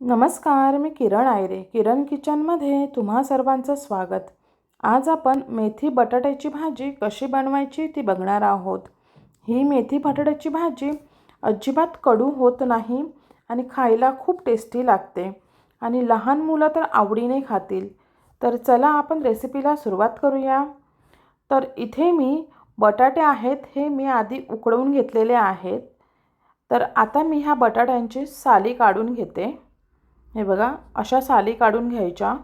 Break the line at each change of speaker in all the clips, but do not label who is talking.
नमस्कार मी किरण आयरे. किरण किचनमध्ये तुम्हा सर्वांचं स्वागत. आज आपण मेथी बटाट्याची भाजी कशी बनवायची ती बघणार आहोत. ही मेथी बटाट्याची भाजी अजिबात कडू होत नाही आणि खायला खूप टेस्टी लागते आणि लहान मुलं तर आवडीने खातील. तर चला आपण रेसिपीला सुरुवात करूया. तर इथे मी बटाटे आहेत हे मी आधी उकडवून घेतलेले आहेत. तर आता मी ह्या बटाट्यांची साली काढून घेते. हे बघा अशा साली काढून घ्यायच्या.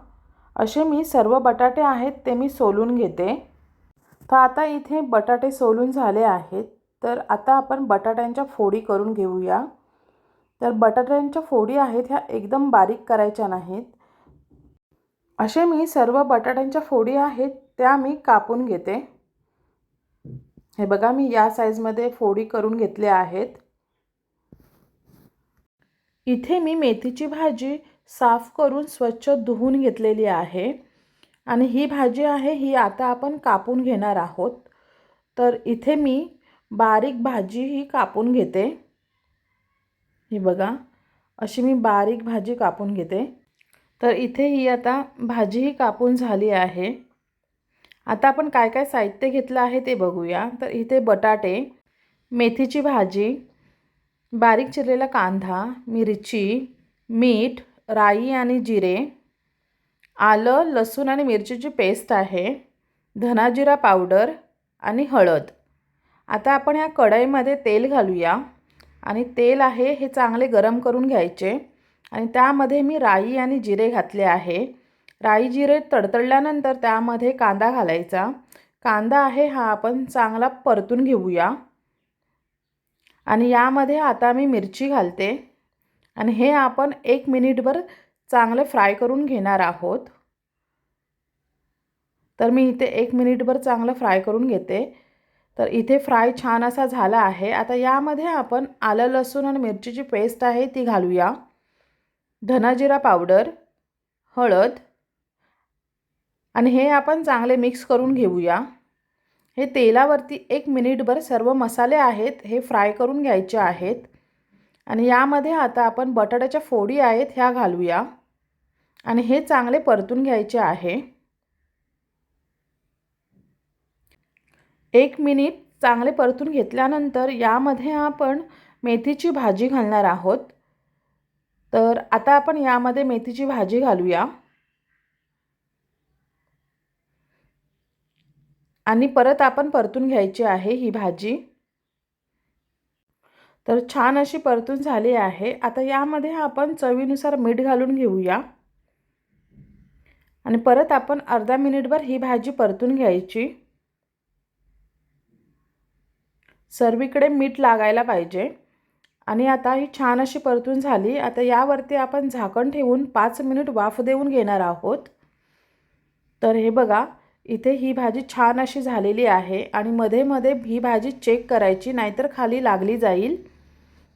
असे मी सर्व बटाटे आहेत ते मी सोलून घेते. तर आता इथे बटाटे सोलून झाले आहेत. तर आता आपण बटाट्यांच्या फोडी करून घेऊया. तर बटाट्यांच्या फोडी आहेत ह्या एकदम बारीक करायच्या नाहीत. असे मी सर्व बटाट्यांच्या फोडी आहेत त्या मी कापून घेते. हे बघा मी या साईजमध्ये फोडी करून घेतल्या आहेत. इथे मी मेथीची भाजी साफ करून स्वच्छ धुवून घेतलेली आहे. आणि ही भाजी आहे ही आता आपण कापून घेणार आहोत. तर इथे मी बारीक भाजी ही कापून घेते. ही बघा अशी मी बारीक भाजी कापून घेते. तर इथे ही आता भाजी ही कापून झाली आहे. आता आपण काय काय साहित्य घेतलं आहे ते बघूया. तर इथे बटाटे मेथीची भाजी बारीक चिरलेला कांदा मिरची मीठ राई आणि जिरे आलं लसूण आणि मिरचीची पेस्ट आहे धनाजिरा पावडर आणि हळद. आता आपण ह्या कढईमध्ये तेल घालूया. आणि तेल आहे हे चांगले गरम करून घ्यायचे. आणि त्यामध्ये मी राई आणि जिरे घातले आहे. राई जिरे तडतडल्यानंतर त्यामध्ये कांदा घालायचा. कांदा आहे हा आपण चांगला परतून घेऊया. आणि यामध्ये आता मी मिरची घालते. आणि हे आपण एक मिनिटभर चांगले फ्राय करून घेणार आहोत. तर मी इथे एक मिनिटभर चांगलं फ्राय करून घेते. तर इथे फ्राय छान असा झाला आहे. आता यामध्ये आपण आलं लसूण आणि मिरचीची पेस्ट आहे ती घालूया. धनाजिरा पावडर हळद आणि हे आपण चांगले मिक्स करून घेऊया. हे तेलावरती एक मिनिटभर सर्व मसाले आहेत हे फ्राय करून घ्यायचे आहेत. आणि यामध्ये आता आपण बटाट्याच्या फोडी आहेत ह्या घालूया. आणि हे चांगले परतून घ्यायचे आहे. एक मिनिट चांगले परतून घेतल्यानंतर यामध्ये आपण मेथीची भाजी घालणार आहोत. तर आता आपण यामध्ये मेथीची भाजी घालूया. आणि परत आपण परतून घ्यायची आहे ही भाजी. तर छान अशी परतून झाली आहे. आता यामध्ये आपण चवीनुसार मीठ घालून घेऊया. आणि परत आपण अर्धा मिनिटभर ही भाजी परतून घ्यायची. सर्वीकडे मीठ लागायला पाहिजे. आणि आता ही छान अशी परतून झाली. आता यावरती आपण झाकण ठेवून पाच मिनिट वाफ देऊन घेणार आहोत. तर हे बघा इथे ही भाजी छान अशी झालेली आहे. आणि मध्ये मध्ये ही भाजी चेक करायची नाहीतर खाली लागली जाईल.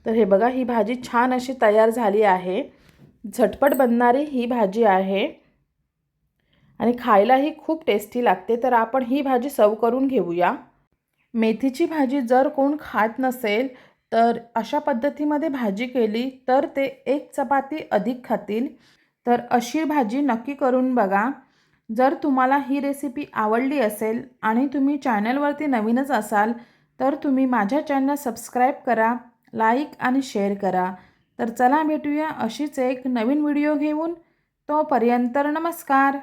तर हे बघा ही भाजी छान अशी तयार झाली आहे. झटपट बनणारी ही भाजी आहे. आणि खायलाही खूप टेस्टी लागते. तर आपण ही भाजी सर्व करून घेऊया. मेथीची भाजी जर कोण खात नसेल तर अशा पद्धतीमध्ये भाजी केली तर ते एक चपाती अधिक खातील. तर अशी भाजी नक्की करून बघा. जर तुम्हाला ही रेसिपी आवडली असेल आणि तुम्ही चॅनलवरती नवीनच असाल तर तुम्ही माझ्या चॅनल सबस्क्राईब करा. लाईक आणि शेअर करा. तर चला भेटूया अशीच एक नवीन व्हिडिओ घेऊन. तोपर्यंत नमस्कार.